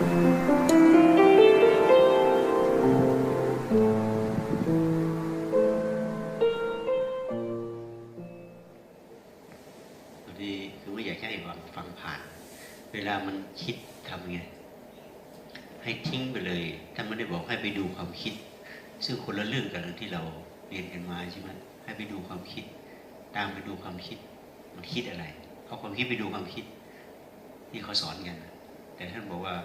ที่คือไม่อยากให้ฟังฟังผ่าน เวลามันคิดทำไง ให้ทิ้งไปเลยท่านไม่ได้บอกให้ไปดูความคิด ซึ่งคนละเรื่องกันที่เราเรียนกันมาใช่ไหมให้ไปดูความคิด ตามไปดูความคิด มันคิดอะไรเอาความคิดไปดูความคิดที่เขาสอนกัน แต่ท่านบอกว่า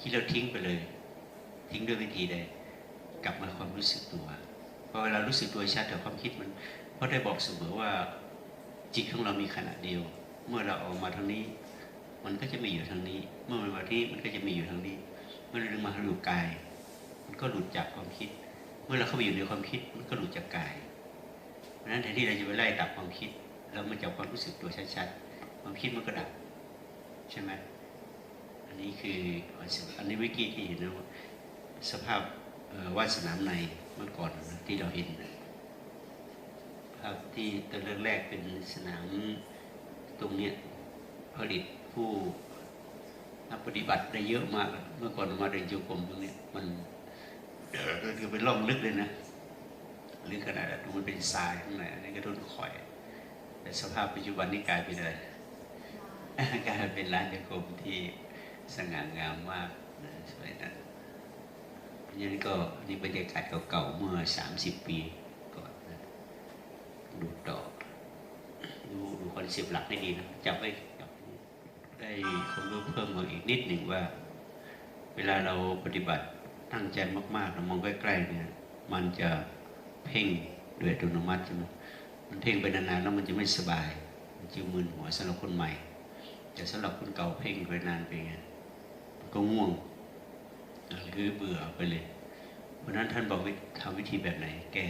คิดแล้วทิ้งไปเลย ทิ้งด้วยวิธีใดกลับมาความรู้สึกตัวพอเวลารู้สึกตัวชัดแต่ความคิดมันเพราะได้บอกเสมอว่าจิตของเรามีขณะเดียว เมื่อเราออกมาทางนี้ มันก็จะมีอยู่ทางนี้ เมื่อมันมาที่มันก็จะมีอยู่ทางนี้ เมื่อเราดึงมาหลุดกาย มันก็หลุดจากความคิด เมื่อเราเข้าไปอยู่ในความคิดมันก็หลุดจากกายเพราะฉะนั้นแทนที่เราจะไปไล่ดับความคิดเรามาจับความรู้สึกตัวชัดๆความคิดมันก็ดับใช่ไหม อันนี้คืออันนี้เมื่อกี้ที่เห็นนะว่าสภาพวาดสนามในเมื่อก่อนที่เราเห็นภาพที่ตอนแรกๆเป็นสนามตรงเนี้ยผลิตผู้นักปฏิบัติได้เยอะมาก เมื่อก่อนมาเดินโยกรมตรงเนี้ยมันเดินก็เป็นร่องลึกเลยนะหรือขนาดดูมันเป็นทรายข้างในอันนี้ก็โดนข่อย แต่สภาพปัจจุบันนี้กลายเป็นอะไรกลายเป็นร้านโยกรมที่ สง่างามมากนะสมัยนั้นนี่ก็นี่บรรยากาศเก่าๆเมื่อ 30 ปีก่อนนะดูต่อดูดูคอนเซปต์หลักให้ดีนะจับไว้ได้ความรู้เพิ่มมาอีกนิดหนึ่งว่า เวลาเราปฏิบัติตั้งใจมากๆเรามองใกล้ๆเนี่ย มันจะเพ่งโดยอัตโนมัติใช่ไหมมันเพ่งไปนานๆแล้วมันจะไม่สบาย มันจะมึนหัวสำหรับคนใหม่ แต่สำหรับคนเก่าเพ่งไปนานไปไง ก็ง่วงหรือเบื่อไปเลยเพราะนั้นท่านบอกวิทำวิธีแบบไหนแก้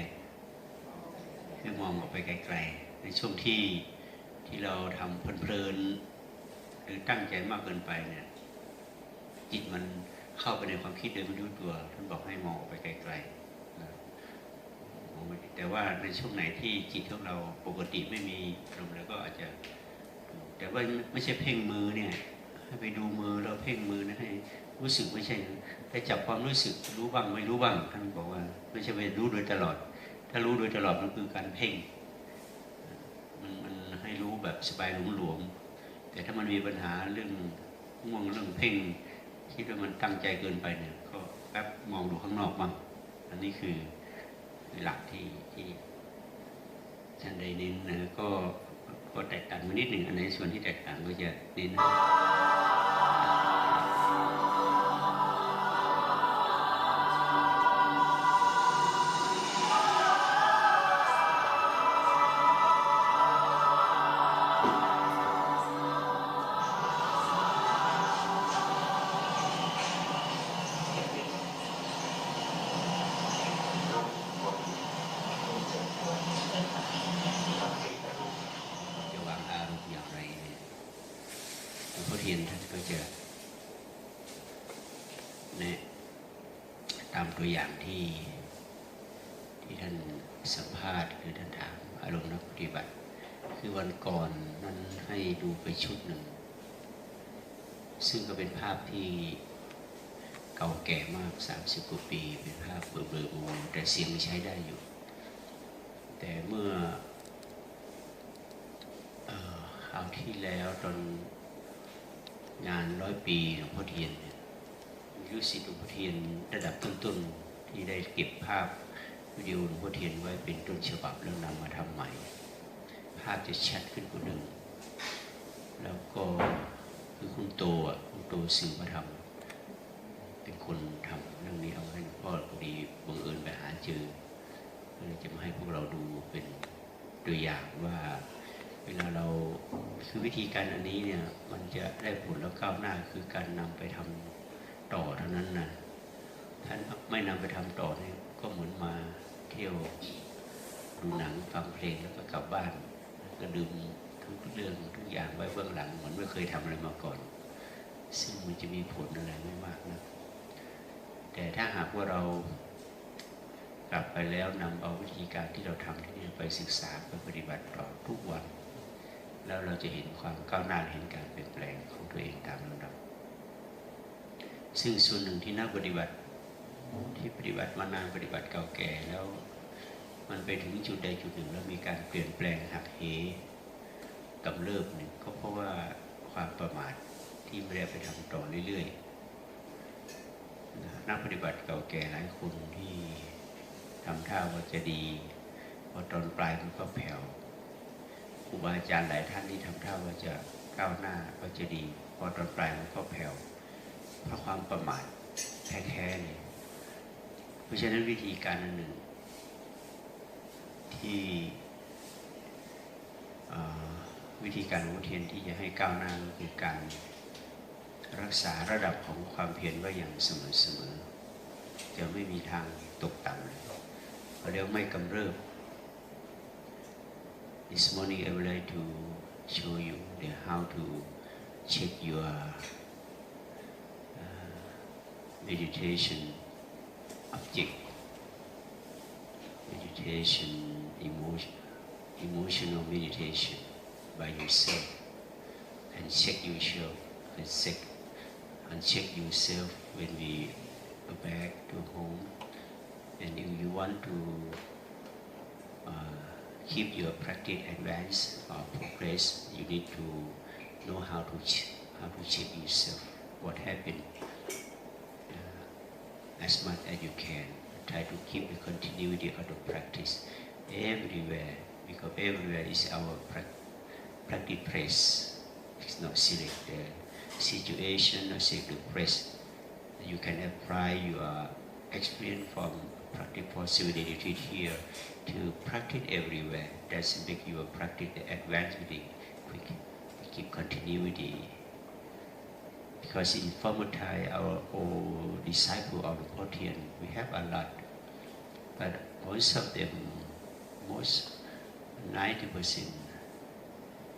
คือมองออกไปไกลๆในช่วงที่ที่เราทำเพลินๆหรือตั้งใจมากเกินไปเนี่ย จิตมันเข้าไปในความคิดโดยไม่รู้ตัว ท่านบอกให้มองออกไปไกลๆมองไปแต่ว่าในช่วงไหนที่จิตของเราปกติไม่มีอารมแล้วก็อาจจะ แต่ว่าไม่ใช่เพ่งมือเนี่ย ให้ไปดูมือเราเพ่งมือนะให้รู้สึกไม่ใช่นะให้จับความรู้สึกรู้บ้างไม่รู้บ้างท่านบอกว่า ไม่ใช่ไปรู้โดยตลอด ถ้ารู้โดยตลอดมันคือการเพ่งมันมันให้รู้แบบสบายหลวมๆแต่ถ้ามันมีปัญหาเรื่องง่วงเรื่องเพ่งคิดว่ามันตั้งใจเกินไปเนี่ยก็แป๊บมองดูข้างนอกบ้างอันนี้คือหลักที่ที่ท่านได้เน้นนะก็ก็แตกต่างมานิดหนึ่งอันไหนส่วนที่แตกต่างก็จะเน้น อย่างที่ที่ท่านสัมภาษณ์หรือท่านถามอารมณ์นักปฏิบัติ คือวันก่อนนั้นให้ดูไปชุดหนึ่ง ซึ่งก็เป็นภาพที่เก่าแก่มาก30กว่าปี เป็นภาพเบลอๆมัวๆแต่เสียงใช้ได้อยู่ แต่เมื่อเอ่อคราวที่แล้วตอนงานร้อยปีหลวงพ่อเทียนยมีลูกศิษย์หลวงพ่อเทียนระดับต้นๆ ที่ได้เก็บภาพวิดีโอหลวงพ่อเทียนไว้เป็นต้นฉบับแล้วนำมาทำใหม่ ภาพจะชัดขึ้นกว่าเดิมแล้วก็คือคุณโตอะคุณโตสื่อมาทำเป็นคนทำเรื่องนี้เอาให้หลวงพ่อพอดีบังเอิญไปหาเจอก็เลยจะมาให้พวกเราดูเป็นตัวอย่างว่าเวลาเราคือวิธีการอันนี้เนี่ยมันจะได้ผลแล้วก้าวหน้าคือการนำไปทำต่อเท่านั้นนะ ท่านไม่นำไปทำต่อเนี่ยก็เหมือนมาเที่ยวดูหนังฟังเพลงแล้วก็กลับบ้านก็ดื่มทุกเรื่องทุกอย่างไว้เบื้องหลังเหมือนไม่เคยทำอะไรมาก่อน ซึ่งมันจะมีผลอะไรไม่มากนะแต่ถ้าหากว่าเรากลับไปแล้วนำเอาวิธีการที่เราทำที่นี่ไปศึกษาไปปฏิบัติต่อทุกวัน แล้วเราจะเห็นความก้าวหน้าเห็นการเปลี่ยนแปลงของตัวเองตามลำดับซึ่งส่วนหนึ่งที่นักปฏิบัติ ที่ปฏิบัติมานานปฏิบัติเก่าแก่แล้ว มันไปถึงจุดใดจุดหนึ่งแล้วมีการเปลี่ยนแปลงหักเหกำเริบหนึ่งก็เพราะว่าความประมาทที่ไม่ได้ไปทำต่อเรื่อยๆนะนักปฏิบัติเก่าแก่หลายคนที่ทำท่าว่าจะดีพอตอนปลายมันก็แผ่วครูบาอาจารย์หลายท่านที่ทำท่าว่าจะก้าวหน้าก็จะดี พอตอนปลายมันก็แผ่วเพราะความประมาทแท้ๆเลย เพราะฉะนั้นวิธีการอันหนึ่ง ที่วิธีการของเทียนที่จะให้ก้าวหน้าก็คือการรักษาระดับของความเพียรไว้อย่างเสมอๆจะไม่มีทางตกต่ำเลยเขาเรียกไม่กำเริบ This morning I would like to show you the how to check your uh, meditation object. Meditation, emotion, emotional meditation by yourself. And check yourself and check and check yourself when we go back to home. And if you want to uh, keep your practice advance or progress you need to know how to how to check yourself. What happened as much as you can try to keep the continuity of the practice everywhere because everywhere is our prac- practice place. It's not select the situation or select the place. You can apply your experience from practice for possibility here to practice everywhere. That's make your practice advance really quick. Keep continuity because in former Thai, our old disciple of the we have a lot, but most of them, most 90 percent,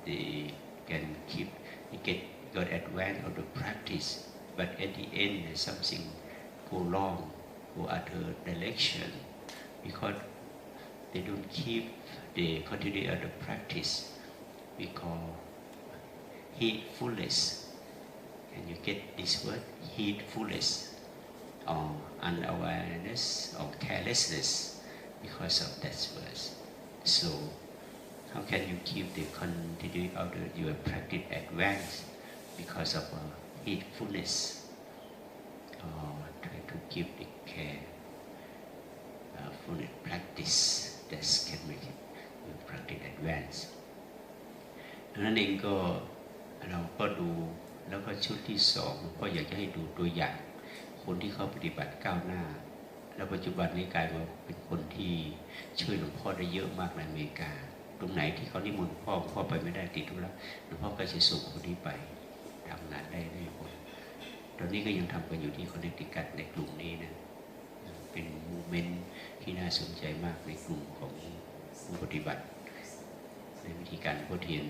they can keep, they get got advance of the practice, but at the end, there's something go wrong, go other direction, because they don't keep the continuity of the practice. because call heedfulness Can you get this word? Heedfulness or unawareness or carelessness because of that word. So, how can you keep the continuity of the, your practice advanced because of uh, heedfulness? Or try to keep the care, uh, full practice that can make it, your practice advance. ดังนั้นเองก็เราก็ดู แล้วก็ชุดที่สองก็อยากจะให้ดูตัวอย่าง คนที่เขาปฏิบัติก้าวหน้า แล้วปัจจุบันนี้กลายมาเป็นคนที่ช่วยหลวงพ่อได้เยอะมากในอเมริกา ตรงไหนที่เขานิมนต์พ่อพ่อไปไม่ได้ติดธุระหลวงพ่อก็จะส่งคนนี้ไปทำงานได้ด้วยคนตอนนี้ก็ยังทำกันอยู่ที่คอนเนคติคัตในกลุ่มนี้นะเป็นมูเมนต์ที่น่าสนใจมากในกลุ่มของผู้ปฏิบัติ ในวิธีการโคเทียน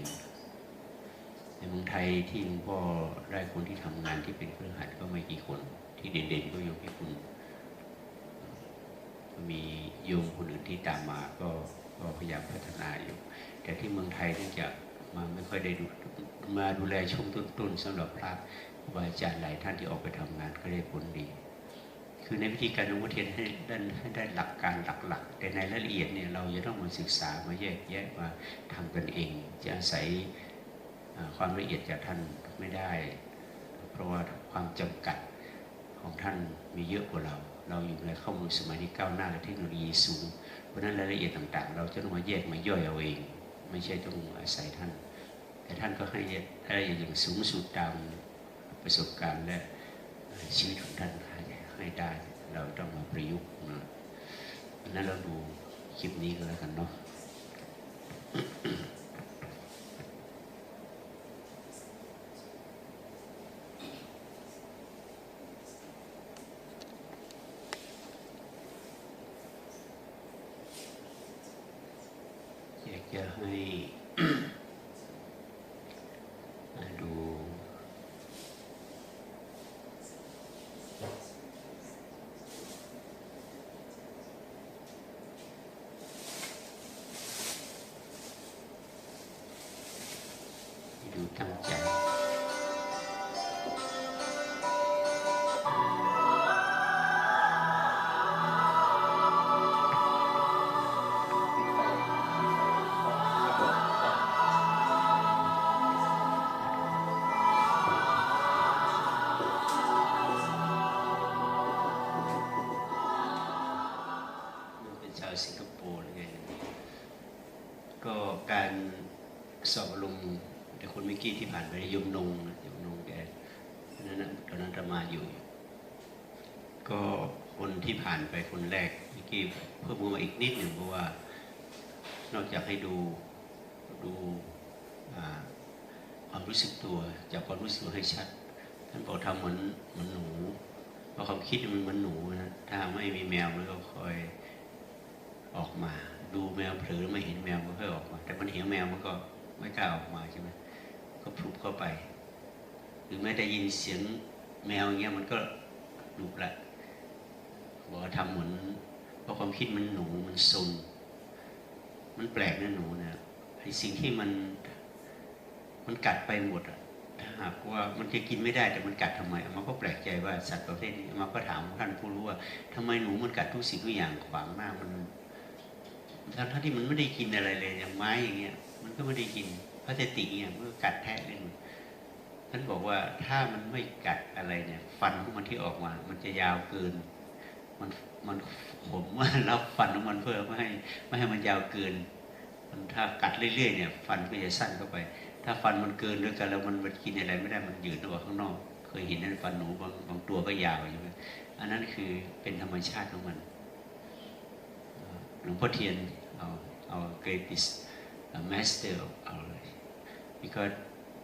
ในเมืองไทยที่หลวงพ่อได้คนที่ทำงานที่เป็นเครื่อข่ายก็ไม่กี่คน ที่เด่นๆก็โยมพี่คุณมีโยมคนอื่นที่ตามมาก็ก็พยายามพัฒนาอยู่ แต่ที่เมืองไทยเนื่องจากมาไม่ค่อยได้ดูมาดูแลช่วงต้นๆสำหรับพระครูบาอาจารย์หลายท่านที่ออกไปทำงานก็ได้ผลดี คือในวิธีการหลวงพ่อเทียนให้ได้ให้ได้หลักการหลักๆ แต่ในรายละเอียดเนี่ยเราจะต้องมาศึกษามาแยกแยะมาทำกันเอง จะอาศัย ความละเอียดจากท่านไม่ได้ เพราะว่าความจำกัดของท่านมีเยอะกว่าเรา เราอยู่ในข้อมูลสมัยที่ก้าวหน้าและเทคโนโลยีสูง เพราะนั้นรายละเอียดต่างๆ เราจะต้องมาแยกมาย่อยเอาเอง ไม่ใช่ต้องอาศัยท่าน แต่ท่านก็ให้รายละเอียดอย่างสูงสุดตามประสบการณ์และชีวิตของท่านให้ได้เราต้องมาประยุกต์นะนั้นเราดูคลิปนี้ก็แล้วกันเนาะ อยากจะให้ ดู ดูตั้ง นไปยมนงยมนงแกนั้นนะตอนนั้นอาตมาอยู่ ก็คนที่ผ่านไปคนแรกเมื่อกี้เพิ่มมาอีกนิดหนึ่งเพราะว่า นอกจากให้ดูดูความรู้สึกตัว จากความรู้สึกให้ชัดท่านบอกทำเหมือนเหมือนหนูเพราะความคิดมันเหมือนหนูนะถ้าไม่มีแมวมันก็คอยออกมา ดูแมวเผลอไม่เห็นแมวมันค่อยออกมา แต่มันเห็นแมวมันก็ไม่กล้าออกมาใช่ไหม ก็พลุบเข้าไป หรือแม้ได้ยินเสียงแมวอย่างเงี้ยมันก็หลุกละบอกว่าทำเหมือนเพราะความคิดมันหนูมันซนมันแปลกนะหนูนะไอสิ่งที่มันมันกัดไปหมดอะถ้าหากว่ามันจะกินไม่ได้แต่มันกัดทำไมมันก็แปลกใจว่าสัตว์ประเภทนี้มันก็ถามท่านผู้รู้ว่าทำไมหนูมันกัดทุกสิ่งทุกอย่างขวางหน้ามันทั้งที่มันไม่ได้กินอะไรเลยอย่างไม้อย่างเงี้ย มันก็ไม่ได้กินาสติกเนี่ยมันก็กัดแทะเล่นท่านบอกว่าถ้ามันไม่กัดอะไรเนี่ย ฟันของมันที่ออกมา มันจะยาวเกิน มันมันผมว่ารับฟันของมันเพื่อไม่ให้ไม่ให้มันยาวเกิน มันถ้ากัดเรื่อยๆเนี่ย ฟันก็จะสั้นเข้าไป ถ้าฟันมันเกินด้วยกันแล้วมันมันกินอะไรไม่ได้มันยืดออกข้างนอก เคยเห็นนั่นฟันหนูบางบางตัวก็ยาวใช่ไหมอันนั้นคือเป็นธรรมชาติของมันหลวงพ่อเทียนเอาเอา greatest uh, master of our because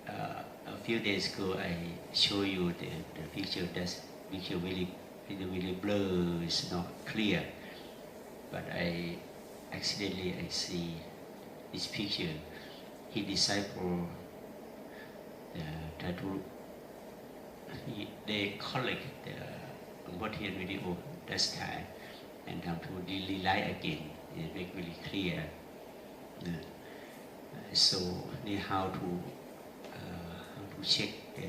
uh, a few days ago I show you the, the picture that picture really really blur it's not clear. But I accidentally I see this picture. He disciple the tattoo they collect the what Longpottian video that time and come to really light again. It make really clear. Uh, so they how to uh, how to check the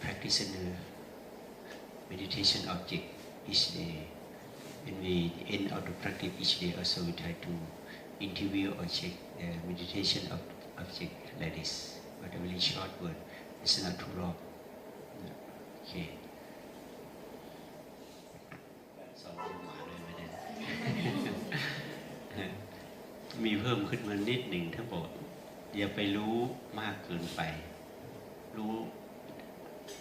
practitioner meditation object each day when we end of the practice each day also we try to interview or check the meditation of object like this but a very short word it's not too long okay สอนหมาเลยไม่ได้มีเพิ่มขึ้นมานิดหนึ่งถ้าบอก อย่าไปรู้มากเกินไป รู้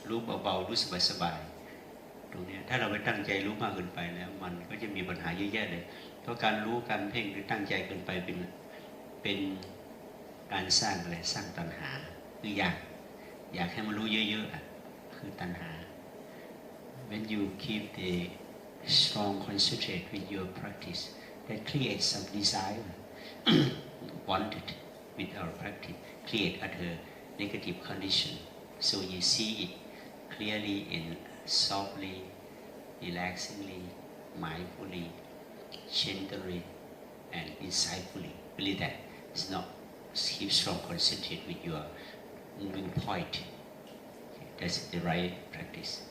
รู้เบาๆรู้สบายๆตรงนี้ถ้าเราไปตั้งใจรู้มากเกินไปแล้ว มันก็จะมีปัญหาเยอะแยะเลยเพราะการรู้การเพ่งหรือตั้งใจเกินไปเป็นเป็นการสร้างอะไรสร้างตัณหาคืออยากอยากให้มันรู้เยอะๆอะคือตัณหา when you keep the strong concentrate with your practice that creates some desire wanted with our practice create other negative condition. So you see it clearly and softly relaxingly mindfully gently and insightfully. Really that it's not keep strong concentrate with your moving point. That's the right practice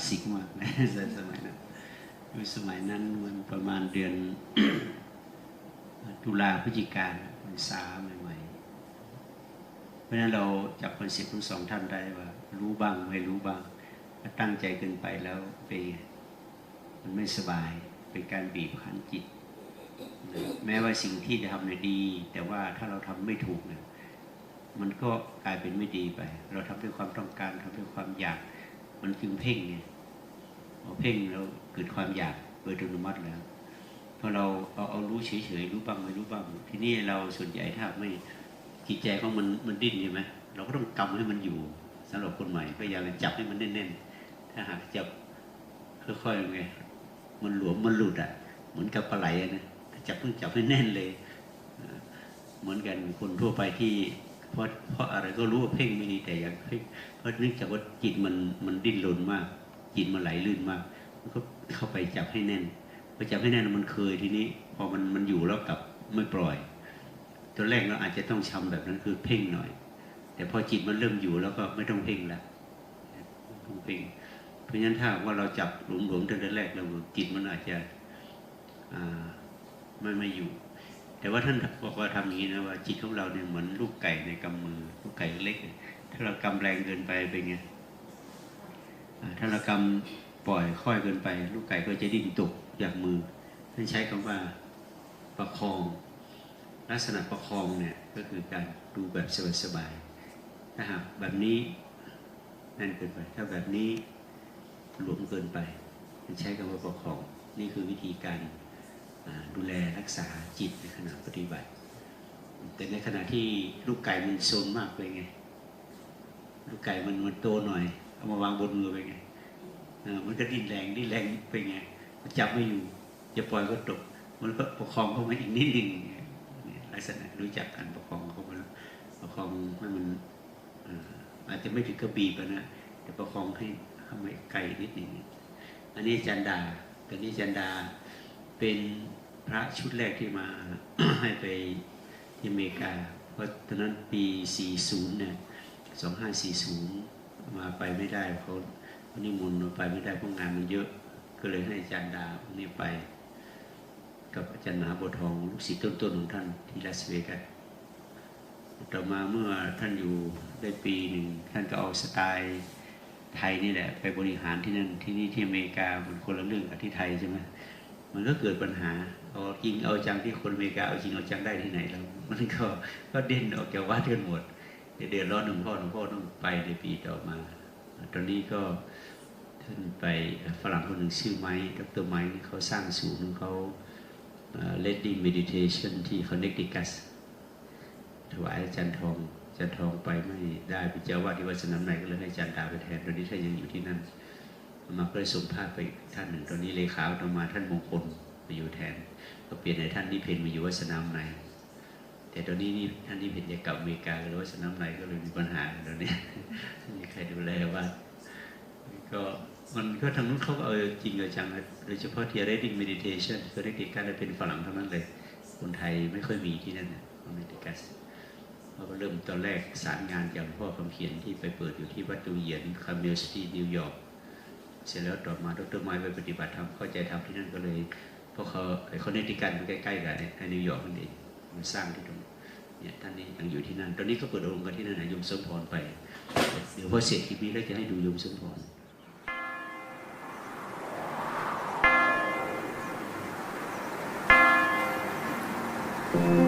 สสิกมากนะในสมัยนั้นสมัยนั้นมันประมาณเดือนตุลาพฤศจิกาพรรษาใหม่ๆ เพราะนั้นเราจับคอนเซ็ปต์ทั้งสองท่านได้ว่า รู้บ้างไม่รู้บ้างถ้าตั้งใจเกินไปแล้วไปมันไม่สบายเป็นการบีบคั้นจิตนะแม้ว่าสิ่งที่จะทำเนี่ยดี แต่ว่าถ้าเราทำไม่ถูกเนี่ยมันก็กลายเป็นไม่ดีไป เราทำด้วยความต้องการทำด้วยความอยาก มันจึงเพ่งไงพอเพ่งเราเกิดความอยากโดยอัตโนมัติแล้วพอเราเอาเอารู้เฉยๆรู้บ้างไม่รู้บ้างทีนี้เราส่วนใหญ่ถ้าไม่จิตใจของมันมันดิ้นใช่ไหมเราก็ต้องกำให้มันอยู่สำหรับคนใหม่พยายามจับให้มันแน่นๆถ้าหากจับค่อยๆไงมันหลวมมันหลุดอะ เหมือนกับปลาไหลนะจับต้องจับให้แน่นเลย เหมือนกันคนทั่วไปที่ เพราะเพราะอะไรก็รู้ว่าเพ่งไม่ดีแต่อย่างเพ่งเพราะเนื่องจากว่าจิตมันมันดิ้นรนมาก จิตมันไหลลื่นมากมันก็เข้าไปจับให้แน่นพอจับให้แน่นมันเคยทีนี้ พอมันมันอยู่แล้วกลับไม่ปล่อยตัวแรกเราอาจจะต้องชำแบบนั้นคือเพ่งหน่อย แต่พอจิตมันเริ่มอยู่แล้วก็ไม่ต้องเพ่งแล้วต้องเพ่งเพราะฉะนั้นถ้าว่าเราจับหลวมๆตั้งแต่แรกเราจิตมันอาจจะอ่าไม่ไม่อยู่ แต่ว่าท่านบอกว่าทำอย่างนี้นะว่าจิตของเราเนี่ยเหมือนลูกไก่ในกำมือลูกไก่เล็ก ถ้าเรากำแรงเกินไปเป็นไงถ้าเรากำปล่อยค่อยเกินไป ลูกไก่ก็จะดิ้นตกจากมือท่านใช้คำว่าประคอง ลักษณะประคองเนี่ยก็คือการดูแบบสบายๆถ้าหากแบบนี้แน่นเกินไปถ้าแบบนี้หลวมเกินไปท่านใช้คำว่าประคอง นี่คือวิธีการ ดูแลรักษาจิตในขณะปฏิบัติ แต่ในขณะที่ลูกไก่มันโซนมากไปไง ลูกไก่มันมันโตหน่อย เอามาวางบนมือไปไงมันก็ดิ้นแรงดิ้นแรงไปไง มันจับไม่อยู่ จะปล่อยก็ตก มันก็ประคองเข้ามาอีกนิดหนึ่งนี่ยลักษณะรู้จักการประคองเข้ามาประคองให้มันอาจจะไม่ถึงกระบีบอะนะแต่ประคองให้เข้ามาไกลนิดหนึ่งอันนี้จันดาอันนี้จันดา เป็นพระชุดแรกที่มาให้ไปที่อเมริกา เพราะตอนนั้นปี 40 เนี่ย 2540 มาไปไม่ได้เขาเขานิมนต์มาไปไม่ได้เพราะงานมันเยอะ ก็เลยให้อาจารย์ดาองค์นี้ไป กับอาจารย์มหาบัวทองลูกศิษย์ต้นๆของท่านที่ลาสเวกัสต่อมาเมื่อท่านอยู่ได้ปีหนึ่งท่านก็เอาสไตล์ไทยนี่แหละ ไปบริหารที่นั่นที่นี่ที่อเมริกามันคนละเรื่องกับที่ไทยใช่ไหม มันก็เกิดปัญหาเอาจริงเอาจังที่คนอเมริกาเอาจริงเอาจังได้ที่ไหนแล้ว มันก็ก็เด่นออกจากวัดกันหมดเดือดร้อนหลวงพ่อหลวงพ่อต้องไปในปีต่อมา ตอนนี้ก็ท่านไปฝรั่งคนหนึ่งชื่อไม้ดรไม้เขาสร้างศูนย์ของเขาเลดดิ้งเมดิเทชันที่คอนเนคติคัสถวายอาจารย์ทองอาจารย์ทองไปไม่ได้เป็นเจ้าวาดที่วัดสนามในก็เลยให้อาจารย์ดาไปแทนตอนนี้ท่านยังอยู่ที่นั่น มาก็เลยส่งภาพไปท่านหนึ่งตอนนี้เลขาต่อมาท่านมงคลมาอยู่แทน ก็เปลี่ยนให้ท่านนิเพนมาอยู่วัดสนามในแต่ตอนนี้นี่ท่านนิเพนจะกลับอเมริกาก็เลยวัดสนามในก็เลยมีปัญหาตอนนี้ไม่มีใครดูแลวัดก็มันก็ทางนู้นเขาก็เอาจริงเอาจังนะโดยเฉพาะ theoretic meditation คือเรียกการเป็นฝรั่งเท่านั้นเลย คนไทยไม่ค่อยมีที่นั่นนะอเมริกัสเขาก็เริ่มตอนแรกสารงานจากหลวงพ่อคำเขียนที่ไปเปิดอยู่ที่วัดตูเหยียนคาเมลสตีนิวยอร์ก เสร็จแล้วต่อมาดรไม้ไปปฏิบัติธรรมเข้าใจธรรมที่นั่นก็เลยเพราะเขาไอ้คนที่กันมันใกล้ๆกันในนิวยอร์กนั่นเองมันสร้างที่ตรงเนี่ยท่านนี้ยังอยู่ที่นั่น ตอนนี้เขาเปิดองค์กันที่นั่นนะยมสมพรไปเดี๋ยวพอเสร็จทีนี้แล้วจะให้ดูยมสมพรอืม